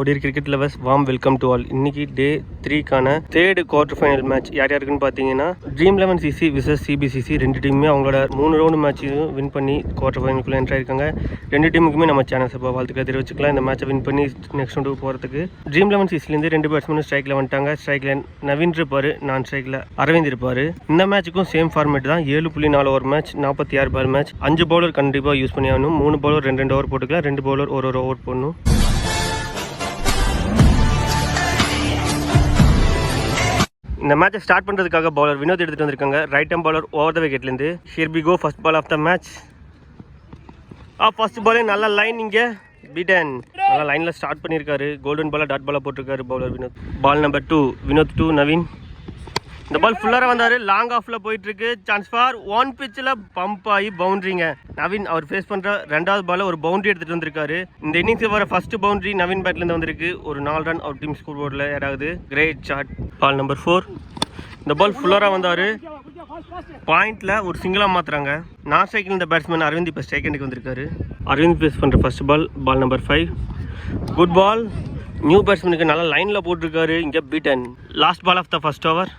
ஒடியர் cricket lovers warm welcome to all இன்னைக்கு day த்ரீக்கான third quarter final match யார் யாருக்குன்னு பார்த்தீங்கன்னா dream eleven CC VS CBCC ரெண்டு டீமுமே அவங்களோட மூணு ரவுண்டு மேட்சையும் வின் பண்ணி குவார்டர் ஃபைனலுக்குள்ளே என்ட்ரு ஆயிருக்காங்க. ரெண்டு டீமுக்குமே நம்ம சேனல்ஸ் இப்போ வாழ்த்துக்களை தெரிவிச்சுக்கலாம். இந்த மேட்சை வின் பண்ணி நெக்ஸ்ட் ரவுண்டு போகிறதுக்கு ட்ரீம் லெவன் சிசிலேருந்து ரெண்டு பேட்ஸ்மேனும் ஸ்ட்ரைக்கில் வந்துட்டாங்க. ஸ்ட்ரைக்கில் நவீன் இருப்பார் நான் ஸ்ட்ரைக்கில் அரவிந்த் இருப்பார். இந்த மேட்ச்சுக்கும் சேம் ஃபார்மேட் தான். ஏழு புள்ளி நாலு ஓவர் மேட்ச் நாற்பத்தி ஆறு பால் மேட்ச் அஞ்சு பவுலர் கண்டிப்பாக யூஸ் பண்ணி ஆகணும் மூணு பவுலர் ரெண்டு ரெண்டு ஓவர் போட்டுக்கலாம். ரெண்டு பவுலர் ஒரு ஒரு ஓவர் போடணும். இந்த மேட்சை ஸ்டார்ட் பண்ணுறதுக்காக பவுலர் வினோத் எடுத்துகிட்டு வந்திருக்காங்க. Right arm bowler over the விக்கெட்லேருந்து here we go first ball of the match ah first பாலே நல்ல லைன் இங்கே. பீட்டன் நல்லா லைனில் ஸ்டார்ட் பண்ணியிருக்காரு கோல்டன் பாலாக டாட் பாலாக போட்டிருக்காரு bowler Vinod. Ball number two Vinod to Naveen. இந்த பால் ஃபுல்லாக வந்தார். லாங் ஆஃபில் போயிட்டு இருக்கு சான்ஸ் ஃபார் ஒன் பிச்சில் பம்ப் ஆகி பவுண்டரிங்க நவீன் அவர் ஃபேஸ் பண்ணுற ரெண்டாவது பாலில் ஒரு பவுண்டரி எடுத்துகிட்டு வந்திருக்காரு. இந்த இன்னிங்ஸில் வர ஃபர்ஸ்ட் பவுண்டரி நவீன் பேட்லேருந்து வந்திருக்கு. ஒரு நாலு ரன் அவர் டீம் ஸ்கோர் போர்டில் யாராவது. Great shot ball number four இந்த பால் ஃபுல்லாக வந்தார். பாயிண்ட்ல ஒரு சிங்கிளாக மாத்துறாங்க. நான் சைக்கிள் இந்த பேட்ஸ்மேன் அரவிந்த் இப்போ செகண்டுக்கு வந்திருக்காரு. அரவிந்த் பேஸ் பண்ணுற first ball ball number five good ball new பேட்ஸ்மேனுக்கு நல்லா லைனில் போட்டிருக்காரு. இங்கே beaten last ball of the first over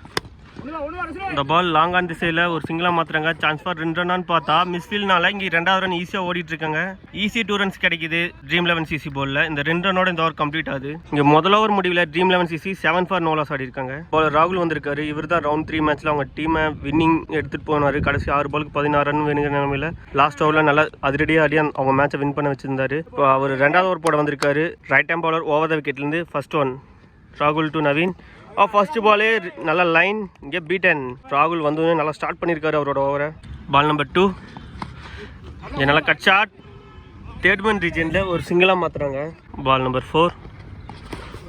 இந்த பால் லாங் ஆன் திசையில் ஒரு சிங்கிளாக மாற்றுறாங்க சான்ஸ் ஃபார் ரெண்டு ரன்னான்னு பார்த்தா மிஸ்ஃபீல்னால இங்கே ரெண்டாவது ரன் ஈஸியாக ஓடிட்டு இருக்காங்க ஈஸி டூ ரன்ஸ் கிடைக்குது ட்ரீம் லெவன் சிசி பாலில் இந்த ரெண்டு ரன்னோட இந்த ஓவர் கம்ப்ளீட் ஆகுது. இங்கே முதல் ஓவர் முடிவில் dream eleven CC seven for no loss ஆடி இருக்காங்க பால் ராகுல் வந்திருக்காரு. இவர் தான் ரவுண்ட் த்ரீ மேட்ச்சில் அவங்க டீமை வின்னிங் எடுத்துகிட்டு போனார். கடைசி ஆறு பாலுக்கு பதினாறு ரன் வேணுங்கிற நிலமையில லாஸ்ட் ஓவரில் நல்லா அதிரடியாக அடி அவங்க மேட்சை வின் பண்ண வச்சிருந்தாரு. அவர் ரெண்டாவது ஓவர் போட வந்திருக்காரு. Right arm bowler over the விக்கெட்லேருந்து first one ராகுல் டு நவீன் Oh, ஃபர்ஸ்ட் பாலே நல்ல லைன் இங்கே பீட்டன் ராகுல் வந்து நல்லா ஸ்டார்ட் பண்ணியிருக்காரு அவரோட ஓவரை பால் நம்பர் டூ இங்கே நல்லா கட் ஷாட் தேர்ட்மன் ரீஜனில் ஒரு சிங்கிளாக மாற்றுறாங்க பால் நம்பர் ஃபோர்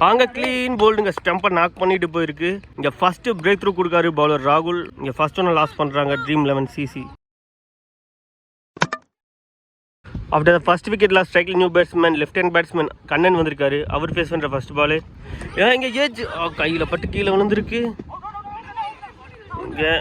அங்கே க்ளீன் போல்டுங்க ஸ்டம்பை நாக் பண்ணிட்டு போயிருக்கு. இங்கே ஃபர்ஸ்ட் பிரேக் த்ரூ கொடுக்காரு பவுலர் ராகுல். இங்கே ஃபர்ஸ்ட் ஒன்று லாஸ் பண்ணுறாங்க dream eleven CC after the first விக்கெட்ல ஸ்ட்ரைக்கில் new batsman left hand batsman Kannan வந்திருக்காரு. அவர் ஃபேஸ் பண்ணுற ஃபஸ்ட் பாலு ஏன் இங்கே ஏஜ்? கையில் பட்டு கீழே விழுந்திருக்கு. இங்கே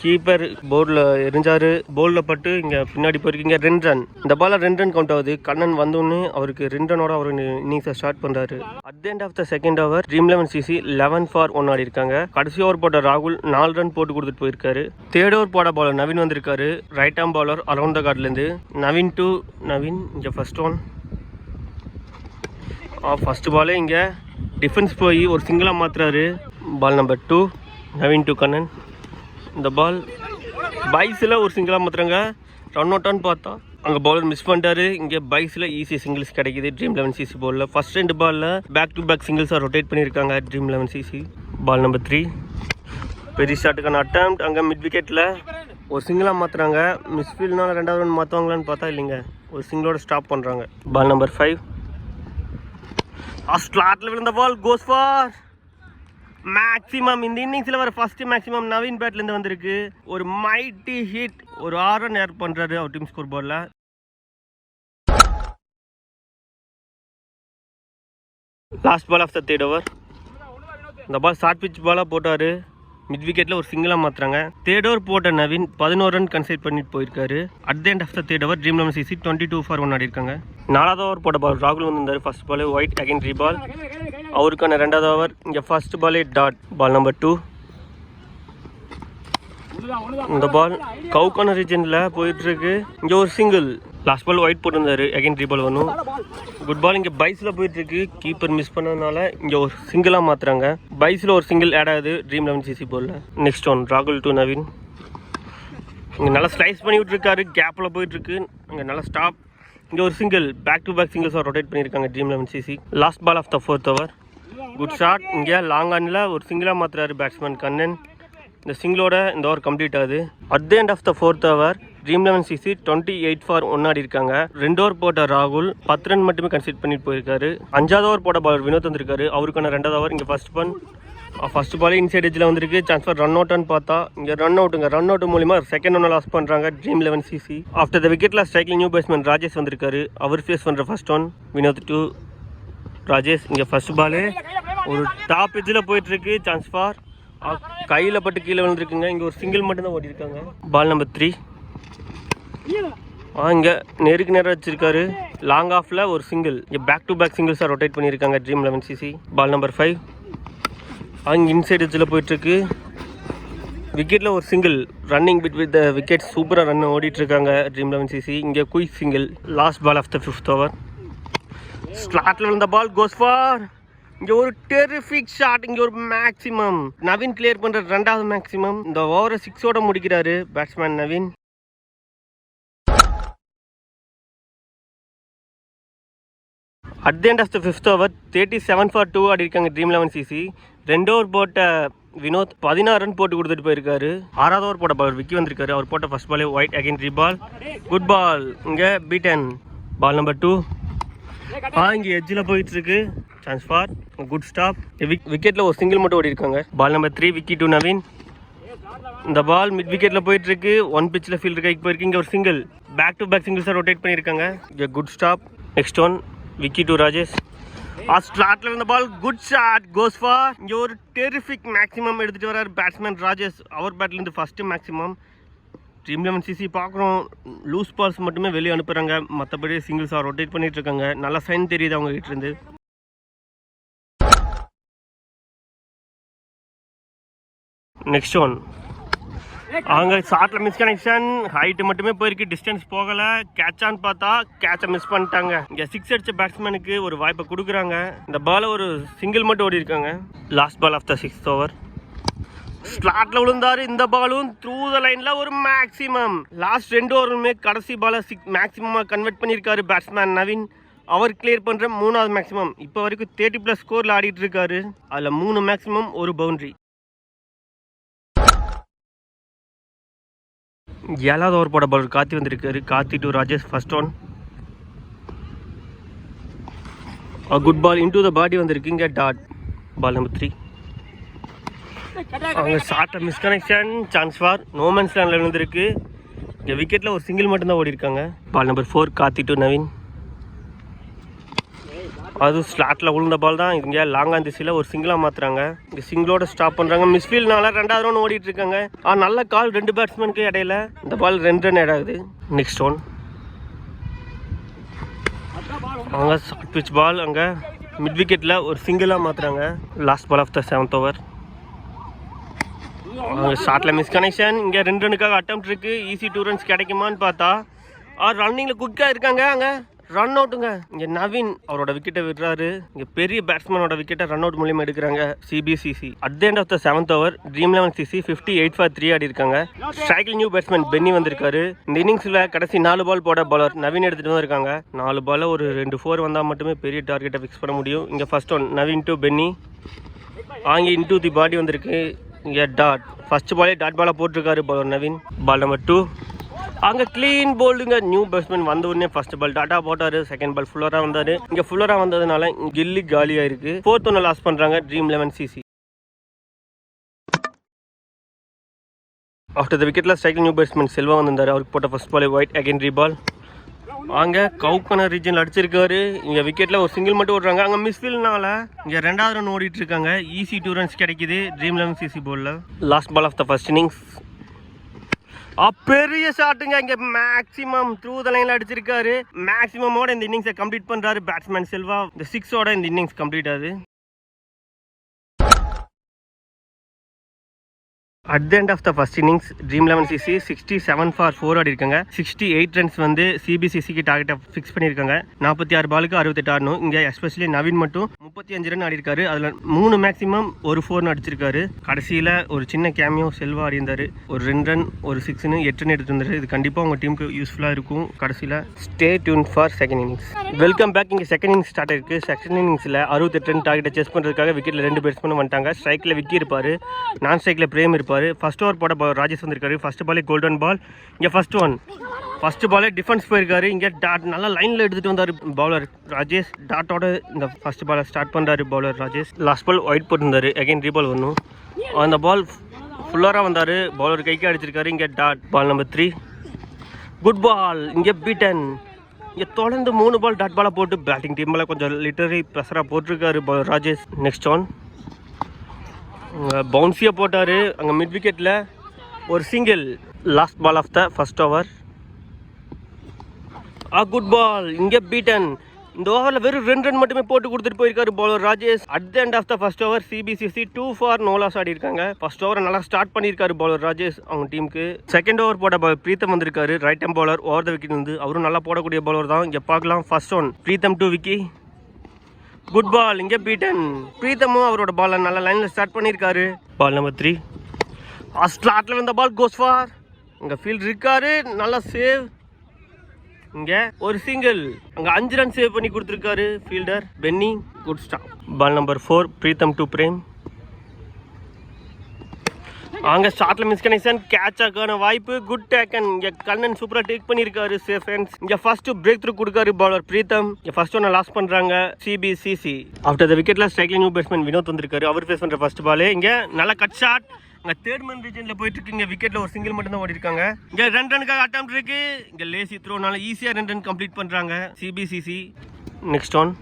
கீப்பர் போர்டில் எரிஞ்சாரு. போலில் பட்டு இங்கே பின்னாடி போயிருக்கீங்க ரெண்டு ரன் இந்த பாலில் ரெண்டு ரன் கவுண்ட் ஆகுது. கண்ணன் வந்தோடனே அவருக்கு ரெண்டு ரனோட அவர் இன்னிங்ஸை ஸ்டார்ட் பண்ணுறாரு at end of the second over Dream Eleven CC eleven for one ஆடி இருக்காங்க கடைசி ஓவர் போட்ட ராகுல் நாலு ரன் போட்டு கொடுத்துட்டு போயிருக்காரு. தேர்ட் ஓவர் போட பாலர் நவீன் வந்திருக்காரு. Right arm bowler around the கார்ட்லேருந்து Naveen to Naveen இங்கே ஃபர்ஸ்ட் ஒன் ஃபர்ஸ்ட் பாலே இங்கே டிஃபென்ஸ் போய் ஒரு சிங்கிளாக மாற்றுறாரு ball number two Naveen to Kannan. இந்த பால் பைஸில் ஒரு சிங்கிளாக மாத்திரங்க ரன் அவுட்டான்னு பார்த்தா அங்கே பவுலர் மிஸ் பண்ணிட்டாரு. இங்கே பைஸில் ஈஸி சிங்கிள்ஸ் கிடைக்குது. ட்ரீம் லெவன் சிசி பாலில் ஃபஸ்ட் ரெண்டு பாலில் பேக் டு பேக் சிங்கிள்ஸாக ரொட்டேட் பண்ணியிருக்காங்க. Dream Eleven CC ball number three பெரிய ஷாட்டுக்கான அட்டம் அங்கே மிட் விக்கெட்டில் ஒரு சிங்கிளாக மாற்றுறாங்க மிஸ்ஃபீல்ட்னால ரெண்டாவது ரன் மாற்றுவாங்களான்னு பார்த்தா இல்லைங்க. ஒரு சிங்கிளோட ஸ்டாப் பண்ணுறாங்க பால் நம்பர் ஃபைவ் ஸ்லாட்டில் விழுந்த பால் கோஸ் ஃபார் மேக்ஸிமம் இந்த இன்னிங்ஸில் வர ஃபர்ஸ்ட் மேக்ஸிமம் நவீன் பேட்லேருந்து வந்திருக்கு. ஒரு மைட்டி ஹிட் ஒரு ஆர் ரன் ஏர் பண்ணுறாரு அவர் டீம் ஸ்கோர் போர்டில் last ball of the third over இந்த பால் ஷார்ட் பிச் பாலாக போட்டார். மிட் விக்கெட்டில் ஒரு சிங்கிளாக மாற்றுறாங்க தேர்ட் ஓவர் போட்ட நவீன் பதினோரு ரன் கன்சைட் பண்ணிட்டு போயிருக்காரு. At the end of the third over Dream Eleven CC twenty two for one ஆடிருக்காங்க நாலாவது ஓவர் போட்ட பால் ராகுல் வந்திருந்தார் first ball wide again three ball அவருக்கான ரெண்டாவது ஓவர் இங்கே ஃபர்ஸ்ட் பாலே டாட் பால் நம்பர் டூ இந்த பால் கவுக்கான ரீஜனில் போயிட்டு இருக்கு இங்கே ஒரு சிங்கிள் லாஸ்ட் பால் ஒயிட் போட்டிருந்தாரு. அகைன் த்ரீ பால் வரணும். குட் பால் இங்கே பைஸில் போயிட்டு இருக்கு கீப்பர் மிஸ் பண்ணதுனால இங்கே ஒரு சிங்கிளாக மாற்றுறாங்க பைஸில் ஒரு சிங்கிள் ஆட் ஆகுது. ட்ரீம் லெவன் சிசி பாலில் நெக்ஸ்ட் ஒன் ராகுல் டு நவீன் இங்கே நல்லா ஸ்லைஸ் பண்ணி விட்டுருக்காரு. கேப்பில் போயிட்டுருக்கு. இங்கே நல்லா ஸ்டாப் இங்கே ஒரு சிங்கிள் பேக் டு பேக் சிங்கிள்ஸாக ரொட்டேட் பண்ணியிருக்காங்க Dream Eleven CC last ball of the fourth over good shot இங்கே லாங் ஆனில் ஒரு சிங்கிளாக மாற்றுறாரு பேட்ஸ்மேன் கண்ணன் இந்த சிங்கிளோட இந்த ஓவர் கம்ப்ளீட் ஆகுது. At the end of the fourth over Dream Eleven CC twenty eight for one ஆடி இருக்காங்க. ரெண்டு ஓவர் போட்ட ராகுல் பத்து ரன் மட்டுமே கன்சிட் பண்ணிட்டு போயிருக்காரு. அஞ்சாவது ஓவர் போட்ட பாலர் வினோத் வந்திருக்காரு. அவருக்கான ரெண்டாவது ஓவர் இங்கே ஃபர்ஸ்ட் பன் ஃபர்ஸ்ட் பால் இன்சைட் எஜ்ஜில் வந்திருக்கு. சான்ஸ் ஃபார் ரன் அவுட்னு பார்த்தா இங்கே ரன் அவுட்டுங்க ரன் அவுட் மூலிமா செகண்ட் ஒன்று லாஸ் பண்ணுறாங்க Dream Eleven CC after the விக்கெட்டில் striking new batsman Rajesh வந்திருக்காரு. அவர் ஃபேஸ் பண்ணுற first one Vinod to Rajesh இங்கே ஃபர்ஸ்ட் பாலு ஒரு டாப் எஜ்ஜில் போயிட்டுருக்கு சான்ஸ் ஃபார் கையில் பட்டு கீழே விழுந்துருக்குங்க. இங்கே ஒரு சிங்கிள் மட்டும்தான் ஓடிருக்காங்க பால் நம்பர் த்ரீ ஆ இங்கே நெருக்கு நேராக வச்சிருக்காரு. லாங் ஆஃபில் ஒரு சிங்கிள் இங்கே பேக் டு பேக் சிங்கிள்ஸாக ரொட்டேட் பண்ணியிருக்காங்க. Dream Eleven CC ball number five அங்கே இன்சைட் எஜ்ஜில் போயிட்டுருக்கு. விக்கெட்டில் ஒரு single running bit with the wicket சூப்பராக ரன் ஓடிட்டு இருக்காங்க ட்ரீம் லெவன் சிசி இங்கே quick single last ball of the fifth over ஸ்லாட்டில் விழுந்த பால் கோஸ் ஃபார் இங்கே ஒரு டெரிஃபிக் ஷாட் இங்கே ஒரு மேக்ஸிமம் நவீன் கிளியர் பண்ணுற ரெண்டாவது மேக்ஸிமம் இந்த ஓவரை சிக்ஸோட முடிக்கிறாரு batsman Naveen. At the end of the fifth over thirty seven for two ஆடி இருக்காங்க ட்ரீம் லெவன் சிசி ரெண்டு ஓவர் போட்ட வினோத் பதினாறு ரன் போட்டு கொடுத்துட்டு போயிருக்காரு. ஆறாவது ஓவர் போட்ட பால் விக்கி வந்திருக்காரு. அவர் போட்ட ஃபர்ஸ்ட் பாலே wide again three ball good ball இங்கே பீட்டன் பால் நம்பர் டூ ஆ இங்கே எஜ்ஜில் போயிட்டு இருக்கு. சான்ஸ் ஃபார் குட் ஸ்டாப் விக்கெட்டில் ஒரு சிங்கிள் மட்டும் ஓடி இருக்காங்க ball number three Vicky to Naveen இந்த பால் மிட் விக்கெட்டில் போயிட்டு இருக்கு ஒன் பிச்சில் ஃபீல்டு கைக்கு போயிருக்கு. இங்கே ஒரு சிங்கிள் பேக் டு பேக் சிங்கிள்ஸாக ரொட்டேட் பண்ணியிருக்காங்க. இங்கே good stop next one Vicky to Rajesh ஆ ஸ்லாட்ல இருந்த ball good shot goes for இங்கே ஒரு டெரிஃபிக் மேக்ஸிமம் எடுத்துகிட்டு வரார் பேட்ஸ்மேன் ராஜேஷ் அவர் பேட்லேருந்து first maximum Dream Eleven CC பார்க்குறோம். லூஸ் பால்ஸ் மட்டுமே வெளியே அனுப்புகிறாங்க மற்றபடி சிங்கிள்ஸாக ரொட்டேட் பண்ணிகிட்டு இருக்காங்க. நல்லா சைன் தெரியுது அவங்க கிட்டேருந்து நெக்ஸ்ட் ஒன் அவங்க ஷார்ட்ல மிஸ் கனெக்ஷன் மட்டுமே போயிருக்கு. டிஸ்டன்ஸ் போகல. கேட்சான்னு பார்த்தா கேட்சை மிஸ் பண்ணிட்டாங்க. இங்கே சிக்ஸ் அடிச்ச பேட்ஸ்மேனுக்கு ஒரு வாய்ப்பை கொடுக்குறாங்க. இந்த பால ஒரு சிங்கிள் மட்டும் ஓடி இருக்காங்க. Last ball of the sixth over ஸ்லாட்ல விழுந்தாரு. இந்த பாலும் த்ரூ த லைன்ல ஒரு மேக்ஸிமம் லாஸ்ட் ரெண்டு ஓவருமே கடைசி பால சிக் மேக்ஸிமமா கன்வெர்ட் பண்ணியிருக்காரு பேட்ஸ்மேன் நவீன். அவர் கிளியர் பண்ற மூணாவது மேக்ஸிமம் இப்போ வரைக்கும் தேர்ட்டி பிளஸ் ஸ்கோர்ல ஆடிட்டு இருக்காரு. அதுல மூணு மேக்ஸிமம் ஒரு பவுண்டரி ஏழாவது ஓவர் போட பவுலர் காத்தி வந்திருக்காரு. Kathi to Rajesh first one good ball into the body வந்திருக்கு. இங்கே டாட் பால் நம்பர் த்ரீ அவங்க ஷார்ட்டை மிஸ்கனெக்ஷன் சான்ஸ் ஃபார் நோமன்ஸ் லேண்டில் விழுந்திருக்கு. இங்கே விக்கெட்டில் ஒரு சிங்கிள் மட்டும்தான் ஓடி இருக்காங்க ball number four Kathi to Naveen. அது ஸ்லாட்டில் விழுந்த பால் தான். இங்கே லாங்கான் திசையில் ஒரு சிங்கிளாக மாற்றுறாங்க இங்கே சிங்கிளோட ஸ்டாப் பண்ணுறாங்க மிஸ்ஃபீல்ட்னால ரெண்டாவது ரன் ஓடிட்டு இருக்காங்க. ஆ நல்ல கால் ரெண்டு பேட்ஸ்மேனுக்கு இடையில. இந்த பால் ரெண்டு ரன் இடாகுது நெக்ஸ்ட் ஒன் அவங்க ஷார்ட் பிச் பால் அங்கே மிட் விக்கெட்டில் ஒரு சிங்கிளாக மாற்றுறாங்க last ball of the seventh over ஷார்ட்டில் miss connection இங்கே ரெண்டு ரனுக்காக அட்டம் இருக்கு. ஈஸி டூ ரன்ஸ் கிடைக்குமான்னு பார்த்தா. ஆ ரன்னிங்கில் குயிக்காக இருக்காங்க அங்கே. ரன் அவுட்டுங்க இங்கே நவீன் அவரோட விக்கெட்டை விடுறாரு. இங்கே பெரிய பேட்ஸ்மேனோட விக்கெட்டை ரன் அவுட் மூலியமாக எடுக்கிறாங்க. CBCC at the end of the seventh over Dream Eleven CC fifty eight for three ஆடி இருக்காங்க ஸ்ட்ரைக்கில் நியூ பேட்ஸ்மேன் பென்னி வந்திருக்காரு. இந்த இன்னிங்ஸில் கடைசி நாலு பால் போட பாலர் நவீன் எடுத்துகிட்டு வந்திருக்காங்க. நாலு பாலில் ஒரு ரெண்டு ஃபோர் வந்தால் மட்டுமே பெரிய டார்கெட்டை ஃபிக்ஸ் பண்ண முடியும். இங்கே first one Naveen to Benny Angie into the body வந்திருக்கு. இங்கே டாட் ஃபர்ஸ்ட் பாலே டாட் பாலாக போட்டிருக்காரு bowler Naveen. Ball number two அங்கே க்ளீன் போல்டுங்க நியூ பேட்ஸ்மேன் வந்த உடனே ஃபர்ஸ்ட் பால் டாட்டா போட்டார் செகண்ட் பால் ஃபுல்லராக வந்தார். இங்கே ஃபுல்லராக வந்ததுனால கில்லி காலியாக இருக்குது ஃபோர்த் ஒன்று லாஸ் பண்ணுறாங்க Dream Eleven CC after the விக்கெட்டில் striking new batsman Selva வந்திருந்தார். அவருக்கு போட்ட first ball wide again reball அங்கே கவுக்கன ரீஜன் அடிச்சிருக்காரு. இங்கே விக்கெட்டில் ஒரு சிங்கிள் மட்டும் ஓடுறாங்க. அங்கே மிஸ்ஃபீல்ட்னால இங்கே ரெண்டாவது ரன் ஓடிட்டு இருக்காங்க. ஈஸி டூ ரன்ஸ் கிடைக்குது ட்ரீம் லெவன் சிசி போலில் last ball of the first innings பெரிய ஷாட்டுங்க இங்கே மேக்ஸிமம் த்ரூ த லைனில் அடிச்சிருக்காரு மேக்ஸிமமோட இந்த இன்னிங்ஸை கம்ப்ளீட் பண்ணுறாரு பேட்ஸ்மேன் செல்வா இந்த சிக்ஸோட இந்த இன்னிங்ஸ் கம்ப்ளீட் ஆகுது. At the end of the first innings Dream Eleven CC sixty seven for four ஆடி இருக்காங்க சிக்ஸ்டி எயிட் ரன்ஸ் வந்து சிபிசிசிக்கு டார்கெட்டை ஃபிக்ஸ் பண்ணியிருக்காங்க. நாற்பத்தி ஆறு பாலுக்கு அறுபத்தெட்டு ஆடணும். இங்கே எஸ்பெஷலி நவீன் மட்டும் முப்பத்தி அஞ்சு ரன் ஆடிருக்காரு அதில் மூணு மேக்ஸிமம் ஒரு ஃபோர்னு அடிச்சிருக்காரு. கடைசியில் ஒரு சின்ன கேமியோ செல்வா ஆடியிருந்தார். ஒரு ரெண்டு ரன் ஒரு சிக்ஸ்னு எட்டு ரன் எடுத்து இருந்தாரு இது கண்டிப்பாக உங்கள் டீமுக்கு யூஸ்ஃபுல்லாக இருக்கும். கடைசியில் stay tune for second innings welcome back இங்கே செகண்ட் இன்னிங்ஸ் ஸ்டார்ட் ஆயிருக்கு. செகண்ட் இன்னிங்ஸில் அறுபத்தெட்டு ரன் டார்கெட்டை செஸ் பண்ணுறதுக்காக விக்கெட்டில் ரெண்டு பேட்ஸ்மேன் வந்துட்டாங்க. ஸ்ட்ரைக்கில் விக்கி இருப்பார். நான் ஸ்ட்ரைக்கில் பிரேம் இருப்பார். ஃபர்ஸ்ட் ஓவர் போட பா- ராஜேஷ் வந்திருக்காரு. ஃபர்ஸ்ட் பாலே கோல்டன் பால் இங்கே ஃபர்ஸ்ட் ஒன் ஃபர்ஸ்ட் பாலே டிஃபென்ஸ் போயிருக்காரு. இங்கே டாட் நல்லா லைனில் எடுத்துகிட்டு வந்தார் பவுலர் ராஜேஷ். டாட்டோட இந்த ஃபர்ஸ்ட் பாலை ஸ்டார்ட் பண்ணுறாரு bowler Rajesh. Last ball wide போட்டிருந்தார். அகைன் ரீபால் வரணும் அந்த பால் ஃபுல்லராக வந்தார். பவுலர் கைக்கு அடிச்சிருக்காரு. இங்கே dot ball number three good ball இங்கே பீட்டன் இங்கே தொடர்ந்து மூணு பால் டாட் பாலாக போட்டு பேட்டிங் டீமில் கொஞ்சம் லிட்டரி ப்ரெஷராக போட்டிருக்காரு பவுலர் ராஜேஷ். நெக்ஸ்ட் ஒன் பவுன்ஸியாக போட்டார். அங்கே மிட் விக்கெட்டில் ஒரு single last ball of the first over ah good ball இங்கே பீட்டன் இந்த ஓவரில் வெறும் ரெண்டு ரன் மட்டுமே போட்டு கொடுத்துட்டு போயிருக்காரு bowler Rajesh. At the end of the first over CBCC two for no loss ஆடி இருக்காங்க ஃபர்ஸ்ட் ஓவர் நல்லா ஸ்டார்ட் பண்ணியிருக்காரு பவுலர் ராஜேஷ் அவங்க டீமுக்கு செகண்ட் ஓவர் போட பிரீத்தம் வந்திருக்காரு. Right arm bowler over the wicket வந்து அவரும் நல்லா போடக்கூடிய பவுலர் தான். இங்கே பார்க்கலாம். First one Preetham to Vicky good ball இங்கே பீட்டன். பிரீத்தமும் அவரோட பால் நல்ல லைனில் ஸ்டார்ட் பண்ணியிருக்காரு. பால் நம்பர் த்ரீ ஸ்லாட்டில் வந்த பால் கோஸ் ஃபார் இங்கே ஃபீல்ட் இருக்காரு. நல்லா சேவ் இங்கே ஒரு சிங்கிள் அங்கே அஞ்சு ரன் சேவ் பண்ணி கொடுத்துருக்காரு. Fielder Benny good stop ball number four Preetham to Prem அங்கே ஸ்டார்ட்ல மிஸ் கனெக்ஷன் கேட்ச் ஆக்கான வாய்ப்பு குட் டேக்கன் இங்கே கண்ணன் சூப்பராக டேக் பண்ணியிருக்காரு சேஃபன்ஸ் இங்கே ஃபர்ஸ்ட் பிரேக் த்ரூ கொடுக்காரு பாலர் பிரீத்தம். இங்கே ஃபர்ஸ்ட் ஒன்று லாஸ் பண்ணுறாங்க சிபிசிசி ஆஃப்டர் த விக்கெட்ல ஸ்ட்ரைக்லிங் பேட்ஸ்மேன் வினோத் வந்திருக்காரு. அவர் ஃபேஸ் பண்ணுற ஃபர்ஸ்ட் பால் இங்கே நல்ல கட் ஷாட் இங்கே தேர்ட் மன் ரீஜனில் போயிட்டு இருக்கு இங்கே விக்கெட்டில் ஒரு சிங்கிள் மட்டும் தான் ஓடி இருக்காங்க இங்கே ரெண்டு ரனுக்காக அட்டம் இருக்கு. இங்கே லேசி த்ரோனால ஈஸியாக ரெண்டு ரன் கம்ப்ளீட் பண்ணுறாங்க சிபிசிசி நெக்ஸ்ட் ஒன்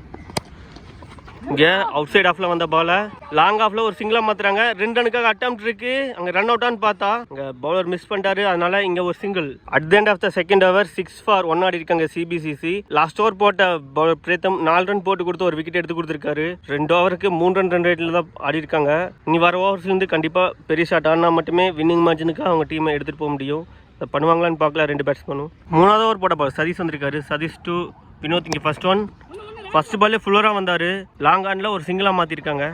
இங்கே அவுட் சைட் ஆஃப்ல வந்த பாலை லாங் ஆஃப்ல ஒரு சிங்கிளா மாத்துறாங்க. ரெண்டு ரனுக்காக அட்டம் இருக்கு. அங்க ரன் அவுட்டான்னு பார்த்தா இங்க பவுலர் மிஸ் பண்ணிட்டாரு. அதனால இங்க ஒரு single at the end of the second over six four one ஆடி இருக்காங்க சிபிசிசி லாஸ்ட் ஓவர் போட்ட பவுலர் பிரேத்தம் நாலு ரன் போட்டு கொடுத்து ஒரு விக்கெட் எடுத்து கொடுத்துருக்காரு. ரெண்டு ஓவருக்கு மூணு ரன் ரன் ரேட்ல தான் ஆடி இருக்காங்க. இனி வர ஓவர்ஸ்ல இருந்து கண்டிப்பா பெரிய ஷாட் ஆனா மட்டுமே வின்னிங் மார்ஜினுக்கு அவங்க டீமை எடுத்துட்டு போக முடியும். பண்ணுவாங்களான்னு பார்க்கல ரெண்டு பேட்ஸ்மேனும் மூணாவது ஓவர் போட்ட பால் சதீஷ் வந்திருக்காரு. சதீஷ் டூ வினோத் இங்கே ஃபர்ஸ்ட் ஒன் ஃபர்ஸ்ட் பால்லே ஃபுல்லராக வந்தார். லாங் ஆனில் ஒரு சிங்கிளாக மாற்றிருக்காங்க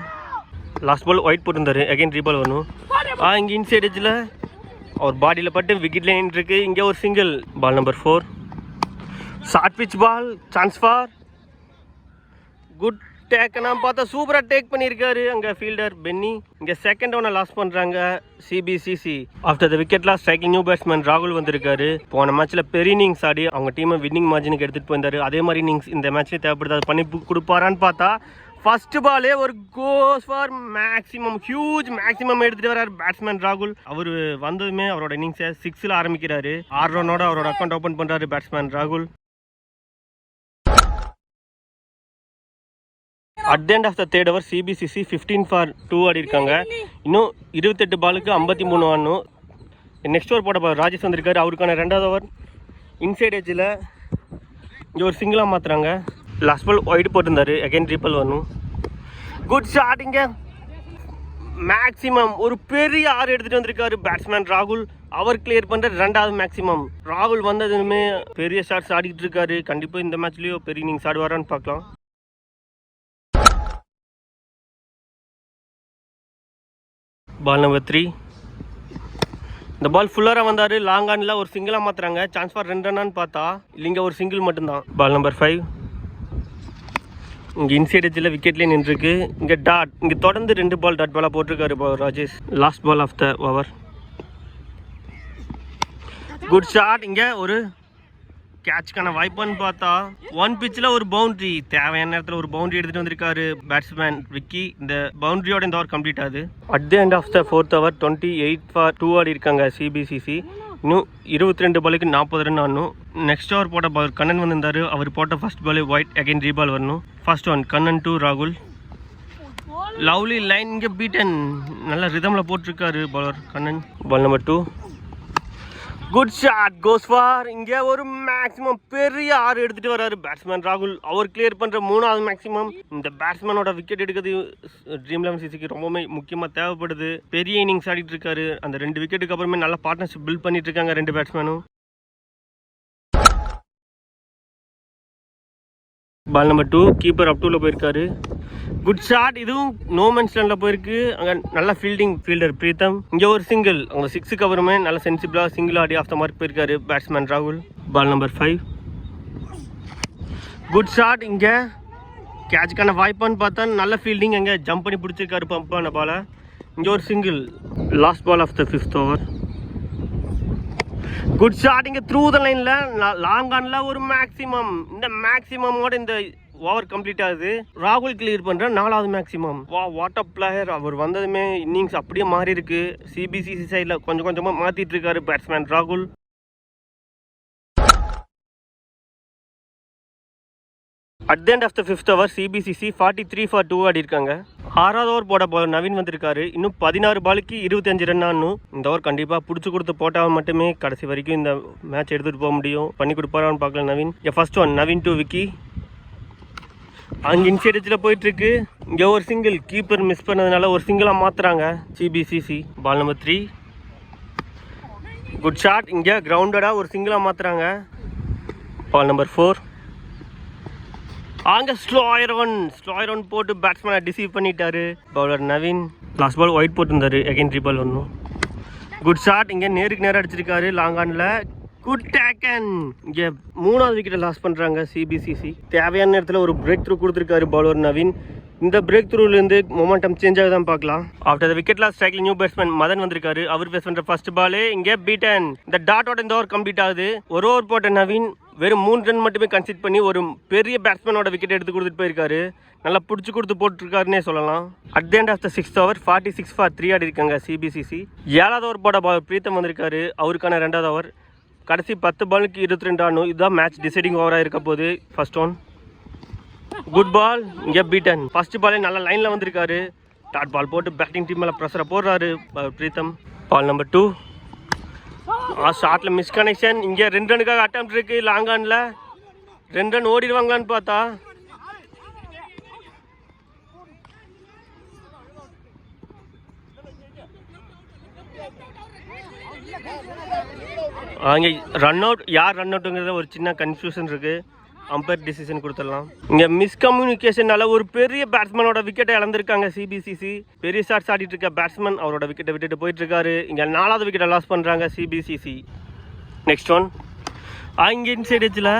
லாஸ்ட் பால் ஒயிட் போட்டிருந்தாரு. அகைன் ரீபால் வரணும். ஆ இங்கே இன்சைட் எஜ்ஜில் அவர் பாடியில் பட்டு விக்கெட் லைன் இருக்குது இங்கே ஒரு single ball number four short pitch ball chance for good டேக்கனா பார்த்தா சூப்பராக டேக் பண்ணியிருக்காரு. அங்கே ஃபீல்டர் பென்னி இங்கே செகண்ட் ஒன்று லாஸ் பண்ணுறாங்க சிபிசிசி ஆஃப்டர் த விக்கெட்லாம் ஸ்ட்ரைக்கிங் நியூ பேட்ஸ்மேன் ராகுல் வந்திருக்காரு. போன மேட்ச்சில் பெரிய இன்னிங்ஸ் ஆடி அவங்க டீமை வின்னிங் மார்ஜினுக்கு எடுத்துகிட்டு போயிருந்தாரு. அதே மாதிரி இன்னிங்ஸ் இந்த மேட்ச்லேயும் தேவைப்படுது. அது பண்ணி கொடுப்பாரான்னு பார்த்தா ஃபர்ஸ்ட் பாலே ஒரு goes for maximum huge maximum எடுத்துட்டு வராரு பேட்ஸ்மேன் ராகுல் அவர் வந்ததுமே அவரோட இன்னிங்ஸை சிக்ஸில் ஆரம்பிக்கிறாரு. ஆறு ரனோட அவரோட அக்கௌண்ட் ஓப்பன் பண்ணுறாரு பேட்ஸ்மேன் ராகுல் at end of the third over CBCC fifteen for two ஆடி இருக்காங்க இன்னும் இருபத்தெட்டு பாலுக்கு ஐம்பத்தி மூணு ஆடணும் நெக்ஸ்ட் ஓவர் போட போகிற ராஜேஷ் வந்திருக்காரு. அவருக்கான ரெண்டாவது ஓவர் இன்சைட் ஏஜில் இங்கே ஒரு சிங்கிளாக மாற்றுறாங்க லாஸ்ட் பால் ஒயிட் போட்டிருந்தாரு. அகைன் ட்ரிப்பல் வரணும் குட் ஷாட் மேக்ஸிமம் ஒரு பெரிய ஆறு எடுத்துகிட்டு வந்திருக்காரு பேட்ஸ்மேன் ராகுல். அவர் கிளியர் பண்ணுற ரெண்டாவது மேக்ஸிமம் ராகுல் வந்ததுமே பெரிய ஷாட்ஸ் ஆடிக்கிட்டு இருக்காரு. கண்டிப்பாக இந்த மேட்ச்லேயும் பெரிய இன்னிங்ஸ் ஆடுவாரான்னு பார்க்கலாம். பால் நம்பர் த்ரீ இந்த பால் ஃபுல்லராக வந்தார். லாங் ஆனில் ஒரு சிங்கிளாக மாற்றுறாங்க சான்ஸ் ஃபார் ரெண்டு ரன்னான்னு பார்த்தா இல்லைங்க ஒரு சிங்கிள் மட்டும்தான். பால் நம்பர் ஃபைவ் இங்கே இன்சைட் எஜ்ஜில் விக்கெட்லேயே நின்றுருக்கு. இங்கே டாட் இங்கே தொடர்ந்து ரெண்டு பால் டாட் பாலாக போட்டிருக்காரு Rajesh. Last ball of the over good shot இங்கே ஒரு கேட்ச்க்கான வாய்ப்புன்னு பார்த்தா ஒன் பிச்சில் ஒரு பவுண்டரி தேவையான நேரத்தில் ஒரு பவுண்டரி எடுத்துகிட்டு வந்திருக்காரு பேட்ஸ்மேன் விக்கி. இந்த பவுண்டரியோட இந்த ஓவர் கம்ப்ளீட் ஆகுது. At the end of the fourth over twenty eight for two ஆடி இருக்காங்க சிபிசிசி இன்னும் இருபத்தி ரெண்டு பாலுக்கு நாற்பது ரன் ஆடணும். நெக்ஸ்ட் ஓவர் போட்ட பால் கண்ணன் வந்திருந்தாரு. அவர் போட்ட first ball wide again reball வரணும். ஃபர்ஸ்ட் ஒன் கண்ணன் டூ ராகுல். லவ்லி லைன் இங்கே பீட்டன் நல்ல ரிதமில் போட்டிருக்காரு bowler Kannan. Ball number two good shot goes for இங்கே ஒரு மேக்ஸிமம் பெரிய ஆறு எடுத்துட்டு வராரு பேட்ஸ்மேன் ராகுல். அவர் கிளியர் பண்ணுற மூணாவது மேக்ஸிமம் இந்த பேட்ஸ்மேனோட விக்கெட் எடுக்கிறது ட்ரீம் லெவன் சிசிக்கு ரொம்பவே முக்கியமாக தேவைப்படுது. பெரிய இன்னிங்ஸ் ஆடிட்டு இருக்காரு. அந்த ரெண்டு விக்கெட்டுக்கு அப்புறமே நல்ல பார்ட்னர்ஷிப் பில்ட் பண்ணிட்டு இருக்காங்க ரெண்டு பேட்ஸ்மேனும் பால் நம்பர் டூ கீப்பர் அப்டூவில் போயிருக்காரு. குட் ஷாட் இதுவும் நோமன்ஸ் லேண்டில் போயிருக்கு. அங்கே நல்ல ஃபீல்டிங் ஃபீல்டர் பிரீத்தம். இங்கே ஒரு சிங்கிள் அவங்க சிக்ஸுக்கு அப்புறமே நல்ல சென்சிபிளாக சிங்கிள் ஆடி ஆஃப் த மார்க் போயிருக்காரு பேட்ஸ்மேன் ராகுல். Ball number five good shot இங்கே கேட்சுக்கான வாய்ப்பான்னு பார்த்தா நல்ல ஃபீல்டிங் அங்கே ஜம்ப் பண்ணி பிடிச்சிருக்காரு பம்பான பாலை இங்கே ஒரு single last ball of the fifth over good shot இங்கே த்ரூ த லைனில் லாங் ஆனில் ஒரு மேக்ஸிமம் இந்த மேக்ஸிமமோட இந்த ஓவர் கம்ப்ளீட் ஆகுது. ராகுல் கிளியர் பண்ணுற நாலாவது மேக்ஸிமம் வா வாட் அப் பிளேயர் அவர் வந்ததுமே இன்னிங்ஸ் அப்படியே மாறி இருக்கு சிபிசிசி சைடில் கொஞ்சம் கொஞ்சமாக மாற்றிட்டு இருக்காரு பேட்ஸ்மேன் ராகுல். At the end of the fifth over CBCC forty three for two ஆடி இருக்காங்க ஆறாவது ஓவர் போட போல நவீன் வந்திருக்காரு. இன்னும் பதினாறு பாலுக்கு இருபத்தஞ்சு ரன் ஆடணும். இந்த ஓவர் கண்டிப்பாக பிடிச்சி கொடுத்து போட்டால் மட்டுமே கடைசி வரைக்கும் இந்த மேட்ச் எடுத்துகிட்டு போக முடியும். பண்ணி கொடுப்பாரான்னு பார்க்கல Naveen. First one Naveen to Vicky அங்கே இன்சைடத்தில் போயிட்டு இருக்கு இங்கே ஒரு சிங்கிள் கீப்பர் மிஸ் பண்ணதுனால ஒரு சிங்கிளாக மாத்துறாங்க. CBCC ball number three good shot இங்கே கிரவுண்டடாக ஒரு சிங்கிளாக மாத்துறாங்க. பால் நம்பர் ஃபோர் அங்கே ஸ்லாயர் ஒன் ஸ்லாயர் ஒன் போட்டு பேட்ஸ்மேனை டிசீவ் பண்ணிட்டாரு. Bowler Naveen. Last ball wide போட்டிருந்தாரு. அகைன் த்ரீ பால் ஒன்றும் குட் ஷாட் இங்கே நேருக்கு நேராக அடிச்சிருக்காரு. லாங் ஆனில் குட் டேக்கன் இங்கே மூணாவது விக்கெட்டை லாஸ் பண்ணுறாங்க சிபிசிசி தேவையான நேரத்தில் ஒரு பிரேக் த்ரூ கொடுத்துருக்காரு பவுலர் நவீன். இந்த பிரேக் த்ரூலேருந்து மொமெண்டம் சேஞ்ச் ஆக தான் பார்க்கலாம். ஆஃப்டர் த விக்கெட் லாஸ் ஸ்ட்ரைக்கில் நியூ பேட்ஸ்மேன் மதன் வந்திருக்காரு. அவர் பேஸ் பண்ணுற ஃபர்ஸ்ட் பாலே இங்கே பீட்டன் இந்த டாட்டோட இந்த ஓவர் கம்ப்ளீட் ஆகுது. ஒரு ஓவர் போட்ட நவீன் வெறும் மூணு ரன் மட்டுமே கன்சிட் பண்ணி ஒரு பெரிய பேட்ஸ்மேனோட விக்கெட் எடுத்து கொடுத்துட்டு போயிருக்காரு. நல்லா பிடிச்சி கொடுத்து போட்டிருக்காருன்னே சொல்லலாம். At the end of the sixth over forty six for three ஆடி இருக்காங்க சிபிசிசி ஏழாவது ஓவர் போட ball பிரீத்தம் வந்திருக்காரு. அவருக்கான ரெண்டாவது ஓவர் கடைசி பத்து பாலுக்கு இருபத்தி ரெண்டு ஆடணும் இதுதான் மேட்ச் டிசைடிங் ஓவராக இருக்க போகுது. ஃபர்ஸ்ட் ஒன் குட் பால் இங்கே பீட்டன் ஃபர்ஸ்ட் பாலே நல்ல லைனில் வந்திருக்காரு. டாட் பால் போட்டு பேட்டிங் டீம் மேலே ப்ரெஷரை போடுறாரு பிரீத்தம். பால் நம்பர் டூ ஆ மிஸ் கனெக்ஷன் இங்கே ரெண்டு ரனுக்காக அட்டம் இருக்கு லாங் ஆனில் ரெண்டு ரன் ஓடிடுவாங்களான்னு பார்த்தா அங்கே ரன் அவுட் யார் ரன் அவுட்டுங்கிறத ஒரு சின்ன கன்ஃபியூஷன் இருக்குது அம்பையர் டிசிஷன் கொடுத்துடலாம். இங்கே மிஸ்கம்யூனிகேஷனால ஒரு பெரிய பேட்ஸ்மேனோட விக்கெட்டை இழந்திருக்காங்க சிபிசிசி பெரிய ஷாட்ஸ் ஆடிட்டு இருக்க பேட்ஸ்மேன் அவரோட விக்கெட்டை விட்டுட்டு போயிட்டு இருக்காரு இங்கே நாலாவது விக்கெட்டை லாஸ் பண்ணுறாங்க சிபிசிசி நெக்ஸ்ட் ஒன் அங்கே இன்சைட் எஜ்ஜில்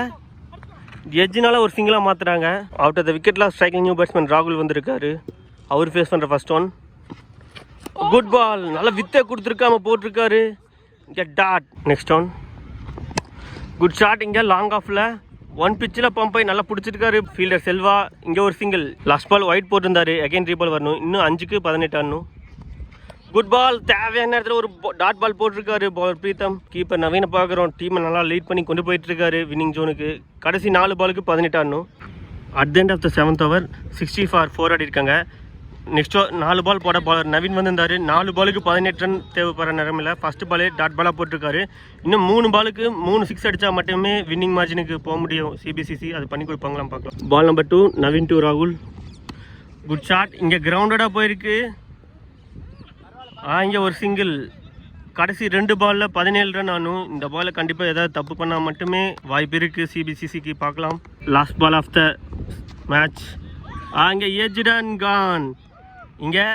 எஜ்ஜினால ஒரு சிங்கிளாக மாற்றுறாங்க out of the wicket striking new batsman ராகுல் வந்திருக்காரு. அவர் ஃபேஸ் பண்ணுற ஃபர்ஸ்ட் ஒன் குட் பால் நல்லா வித்தை கொடுத்துருக்காம போட்டிருக்காரு. இங்கே dot next one good shot இங்கே லாங் ஆஃபில் ஒன் பிச்சில் பம்ப் நல்லா பிடிச்சிருக்காரு. ஃபீல்டர் செல்வா இங்கே ஒரு சிங்கிள் லாஸ்ட் பால் ஒயிட் போட்டிருந்தாரு. அகைன் ரீபால் வரணும். இன்னும் அஞ்சுக்கு பதினெட்டு ஆடணும் குட் பால் தேவையான நேரத்தில் ஒரு டாட் பால் போட்டிருக்காரு பால் பிரீத்தம். கீப்பர் நவீன பார்க்குறோம் டீமை நல்லா லீட் பண்ணி கொண்டு போயிட்டுருக்காரு வின்னிங் ஜோனுக்கு கடைசி நாலு பாலுக்கு பதினெட்டு ஆடணும் at the end of the seventh over sixty for four ஆடி இருக்காங்க நெக்ஸ்ட் நாலு பால் போட பாலர் நவீன் வந்திருந்தார். நாலு பாலுக்கு பதினெட்டு ரன் தேவைப்படுற நேரமில்ல ஃபஸ்ட்டு பாலே டாட் பாலாக போட்டிருக்காரு. இன்னும் மூணு பாலுக்கு மூணு சிக்ஸ் அடித்தா மட்டுமே வின்னிங் மார்ஜினுக்கு போக முடியும். சிபிசிசி அது பண்ணி கொடுப்பாங்களாம் பார்க்கலாம். Ball number two Naveen to ராகுல். குட் ஷாட் இங்கே கிரவுண்டடாக போயிருக்கு. ஆ இங்கே ஒரு சிங்கிள் கடைசி ரெண்டு பாலில் பதினேழு ரன் ஆனும். இந்த பாலில் கண்டிப்பாக ஏதாவது தப்பு பண்ணால் மட்டுமே வாய்ப்பு இருக்குது சிபிசிசிக்கு பார்க்கலாம். Last ball of the match அங்கே இங்கே ஏஜ்டன் கான் இங்கே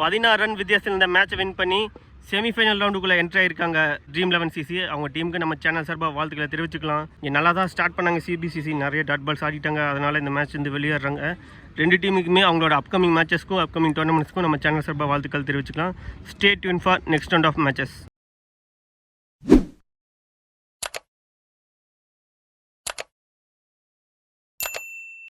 பதினாறு ரன் வித்தியாசத்தில் இந்த மேட்சை வின் பண்ணி செமிஃபைனல் ரவுண்டுக்குள்ளே என்ட்ரி ஆயிருக்காங்க ட்ரீம் லெவன் சிசி அவங்க டீமுக்கு நம்ம சேனல் சார்பாக வாழ்த்துக்களை தெரிவிச்சுக்கலாம். இங்கே நல்லா தான் ஸ்டார்ட் பண்ணாங்க சிபிசிசி நிறைய டாட் பால்ஸ் ஆடிட்டாங்க. அதனால் இந்த மேட்ச் வந்து வெளியேறாங்க. ரெண்டு டீமுக்குமே அவங்களோட அப்கமிங் மேட்சஸ்க்கும் அப்கமிங் டோர்னமெண்ட்ஸ்க்கும் நம்ம சேனல் சார்பாக வாழ்த்துக்கள் தெரிவிச்சுக்கலாம். Stay Yoon for next round of matches